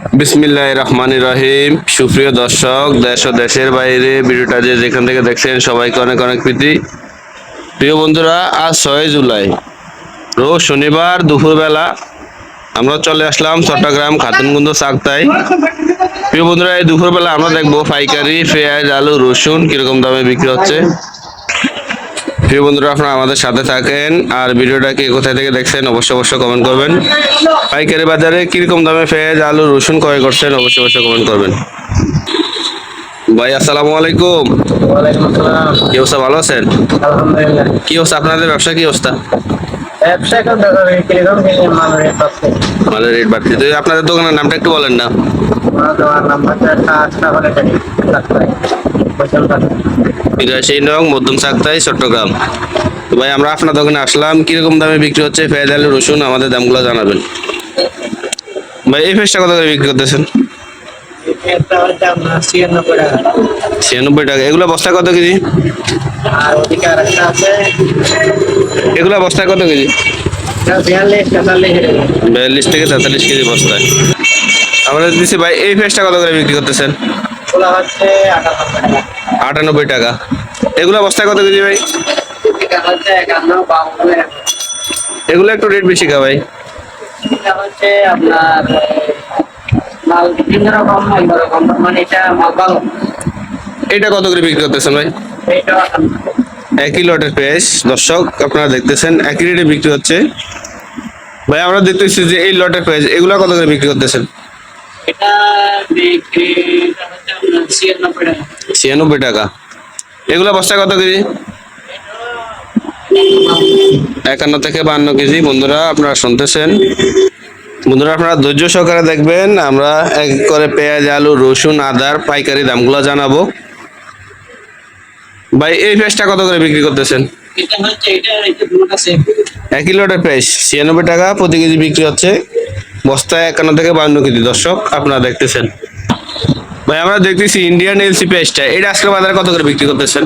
বিসমিল্লাহ রহমান রহিম। সুপ্রিয় দর্শক, দেশ ও দেশের বাইরে ভিডিওটা যে যেখান থেকে দেখছেন সবাইকে অনেক অনেক প্রীতি। প্রিয় বন্ধুরা, আজ ছয় জুলাই। রোজ শনিবার দুপুরবেলা আমরা চলে আসলাম চট্টগ্রাম খাতুনগুন্দ চাকতাই। প্রিয় বন্ধুরা, এই দুপুরবেলা আমরা দেখব পাইকারি, পেঁয়াজ, আলু, রসুন কীরকম দামে বিক্রি হচ্ছে। প্রিয় বন্ধুরা আপনারা আমাদের সাথে থাকেন। আর ভিডিওটা কে কোথায় থেকে দেখছেন অবশ্যই অবশ্যই কমেন্ট করবেন। পাইকারি বাজারে কীরকম দামে পেঁয়াজ আলু রসুন ক্রয় করছেন অবশ্যই অবশ্যই কমেন্ট করবেন। ভাই আসসালামু আলাইকুম। কি অবস্থা ভালো আছেন? আলহামদুলিল্লাহ। কি অবস্থা আপনাদের ব্যবসা কি অবস্থা? ব্যবসা এখন দেখা যায় কীরকম কিনে মাল রেট বাড়ছে। তো আপনাদের দোকানের নামটা একটু বলেন না। বিরাশি নং মধ্যম সাক্তাই চট্টগ্রাম। তো ভাই আমরা আপনার দোকানে আসলাম। কীরকম দামে বিক্রি হচ্ছে? পেঁয়াজ আলু রসুন আমাদের দামগুলো জানাবেন। ভাই এই ফেসটা কত করে বিক্রি করতেছেন? ছিয়ানব্বই টাকা। এগুলো বস্তা কত কেজি? এগুলো বস্তায় কত কেজি? বিয়াল্লিশ থেকে তেতাল্লিশ কেজি বস্তায় আমরা দিচ্ছি ভাই, এই ফেসটা কত করে বিক্রি করতেছেন? আটানব্বই টাকা। এগুলো বস্তায় কত কেজি ভাই। এগুলো একটু রেট বেশি কা ভাই। আপনার মাল বিভিন্ন রকম অন্য মানে এটা মাল ভালো। এটা কত করে বিক্রি করতেছেন ভাই? একই লটের পেঁয়াজ। দর্শক আপনারা দেখতেছেন একই রেটে বিক্রি হচ্ছে। ভাই আমরা দেখতেছি যে এই লটের পেঁয়াজ এগুলো কত করে বিক্রি করতেছেন? এটা বিক্রি ছিয়ানব্বই টাকা। এগুলো বস্তা কত কেজি? একান্ন থেকে বান্ন কেজি। বন্ধুরা আপনারা শুনতেছেন। বন্ধুরা আপনারা ধৈর্য সহকারে দেখবেন আমরা এক এক করে পেঁয়াজ আলু রসুন আদার পাইকারি দামগুলো জানাব। ভাই এই পেঁয়াজটা কত করে বিক্রি করতেছেন? এক কিলোটার পেঁয়াজ ছিয়ানব্বই টাকা প্রতি কেজি বিক্রি হচ্ছে। বস্তায় একান্ন থেকে বান্ন কেজি দর্শক আপনারা দেখতেছেন। ভাই আমরা দেখতেছি ইন্ডিয়ান এলসি পেঁয়াজটা। এটা আজকে বাজারে কত করে বিক্রি করতেছেন?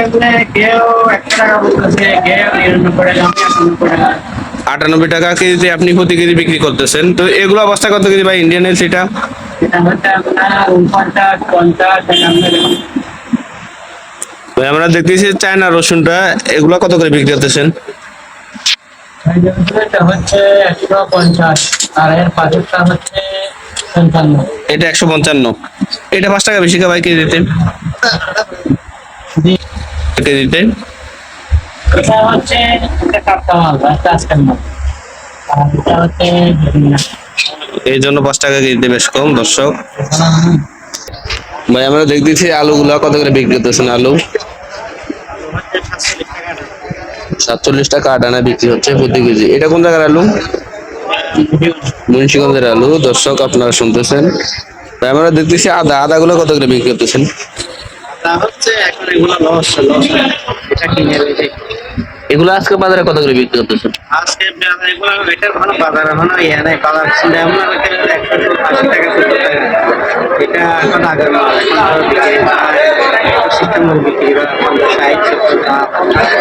এটা কেউ একটা টাকা বলতেছে কেউ নিরানব্বই টাকা। আটানব্বই টাকা কেজিতে আপনি প্রতি কেজি বিক্রি করতেছেন। তো এগুলো অবস্থা কত কেজি ভাই ইন্ডিয়ান এলসিটা এটা আমরা দেখতেছি চায়না রসুনটা, এগুলো কত করে বিক্রি করতেছেন? এটা একশো পঞ্চান্ন। এটা পাঁচ টাকা বেশি কা কেজিতে? কেজিতে? এটা হচ্ছে একটা টাটকা মাল একটা আজকের মাল আর এটা হচ্ছে এই জন্য পাঁচ টাকা কেজিতে বেশ কম দর্শক। ভাই আমরা দেখতেছি আলুগুলো কত করে বিক্রি করতেছেন আলু? সাতচল্লিশ টাকা আটানা বিক্রি হচ্ছে প্রতি কেজি। এটা কোন জায়গার আলু? মুন্সিগঞ্জের আলু দর্শক আপনারা শুনতেছেন। ভাই আমরা দেখতেছি আদা। আদাগুলো কত করে বিক্রি করতেছেন? তা হচ্ছে এখন এগুলো লস লস এটা কিনে রেখে এগুলো আজকে বাজারে কত করে বিক্রি করতেছেন? আজকে এগুলো এটার ভালো বাজার ইয়ে নেই বাজার ছিল। এমন আশি টাকা সত্তর টাকা এটা এখন আগের মাল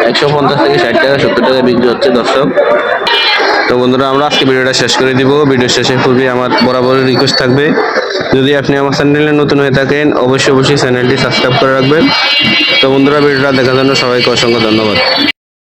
একশো পঞ্চাশ থেকে ষাট টাকা সত্তর টাকা বিক্রি হচ্ছে দর্শক। তো বন্ধুরা আমরা আজকে ভিডিওটা শেষ করে দিব। ভিডিও শেষে পূর্বে আমার বরাবর রিকোয়েস্ট থাকবে। যদি আপনি আমার চ্যানেলে নতুন হয়ে থাকেন অবশ্যই অবশ্যই চ্যানেলটি সাবস্ক্রাইব করে রাখবেন। তো বন্ধুরা ভিডিওটা দেখার জন্য সবাইকে অসংখ্য ধন্যবাদ।